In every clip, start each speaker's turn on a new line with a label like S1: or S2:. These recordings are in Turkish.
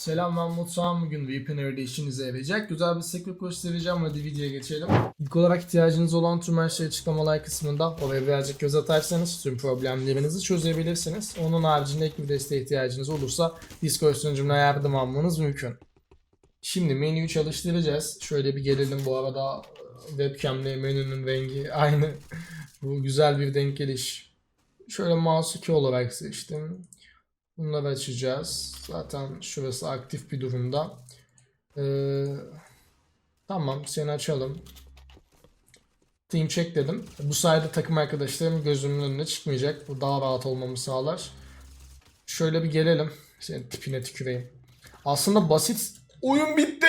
S1: Selam ben Mutfağım. Bugün VPN'de işinize yarayacak. Güzel bir sekret göstereceğim. Hadi videoya geçelim. İlk olarak ihtiyacınız olan tüm her şey açıklamalar kısmında. Oraya birazcık göz atarsanız tüm problemlerinizi çözebilirsiniz. Onun haricinde ek bir desteğe ihtiyacınız olursa Discord sunucumuna yardım almanız mümkün. Şimdi menüyü çalıştıracağız. Şöyle bir gelelim bu arada webcamle menünün rengi aynı. bu güzel bir denk geliş. Şöyle mouse 2 olarak seçtim. Bunları açacağız. Zaten şurası aktif bir durumda. Ee, tamam seni açalım. Team check dedim. Bu sayede takım arkadaşlarım gözümün önüne çıkmayacak. Bu daha rahat olmamı sağlar. Şöyle bir gelelim. Senin tipine tüküreyim. Aslında basit. Oyun bitti.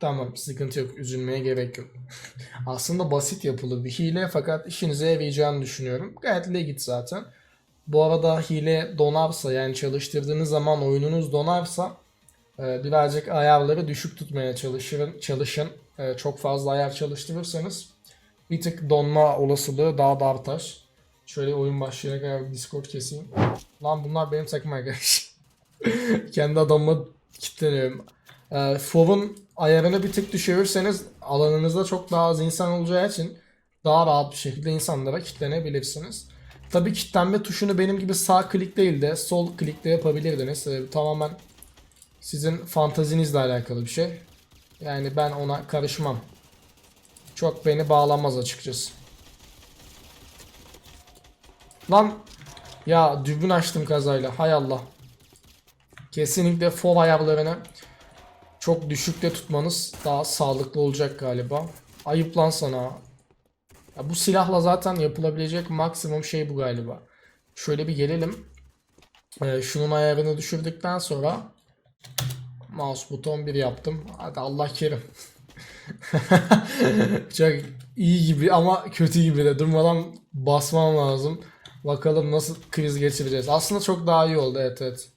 S1: Tamam sıkıntı yok. Üzülmeye gerek yok. Aslında basit yapılı bir hile fakat işinize yarayacağını düşünüyorum. Gayet legit zaten. Bu arada hile donarsa yani çalıştırdığınız zaman oyununuz donarsa e, birazcık ayarları düşük tutmaya çalışın. çalışın. E, Çok fazla ayar çalıştırırsanız bir tık donma olasılığı daha da artar. Şöyle oyun başlayana kadar Discord keseyim. Lan bunlar benim takım arkadaşım. Kendi adamıma kilitleniyorum. E, Fov'un ayarını bir tık düşürürseniz alanınızda çok daha az insan olacağı için daha rahat bir şekilde insanlara kilitlenebilirsiniz. Tabii kilitlenme tuşunu benim gibi sağ klik değil de sol klikle yapabilirdiniz. Ee, tamamen sizin fantazinizle alakalı bir şey. Yani ben ona karışmam. Çok beni bağlamaz açıkçası. Lan ya dürbün açtım kazayla. Hay Allah. Kesinlikle fol ayarlarını çok düşükte tutmanız daha sağlıklı olacak galiba. Ayıp lan sana. Ya bu silahla zaten yapılabilecek maksimum şey bu galiba. Şöyle bir gelelim. Ee, şunun ayarını düşürdükten sonra mouse buton 1 yaptım. Hadi Allah kerim. Çok iyi gibi ama kötü gibi de durmadan basmam lazım. Bakalım nasıl kriz geçireceğiz. Aslında çok daha iyi oldu evet evet.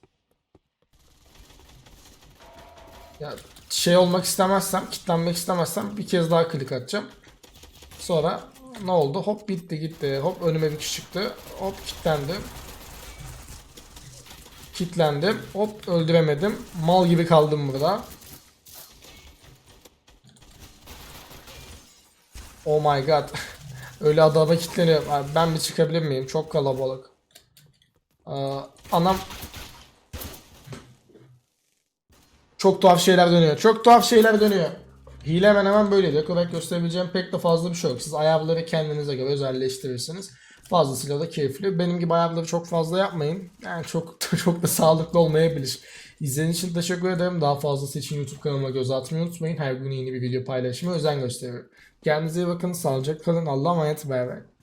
S1: Ya şey olmak istemezsem, kitlenmek istemezsem bir kez daha klik atacağım. Sonra ne oldu? Hop bitti gitti. Hop önüme bir kişi çıktı. Hop kilitlendi. Kilitlendim. Hop öldüremedim. Mal gibi kaldım burada. Oh my god. Öyle adama kilitleniyor. Abi Ben bir çıkabilir miyim? Çok kalabalık. Aa, anam çok tuhaf şeyler dönüyor. Çok tuhaf şeyler dönüyor. Hile hemen hemen böyle. Dekorek gösterebileceğim pek de fazla bir şey yok. Siz ayarları kendinize göre özelleştirirsiniz. Fazlasıyla da keyifli. Benim gibi ayarları çok fazla yapmayın. Yani çok çok da sağlıklı olmayabilir. İzlediğiniz için teşekkür ederim. Daha fazlası için YouTube kanalıma göz atmayı unutmayın. Her gün yeni bir video paylaşmaya özen gösteriyorum. Kendinize iyi bakın. Sağlıcakla kalın. Allah'a emanet. Bay bay.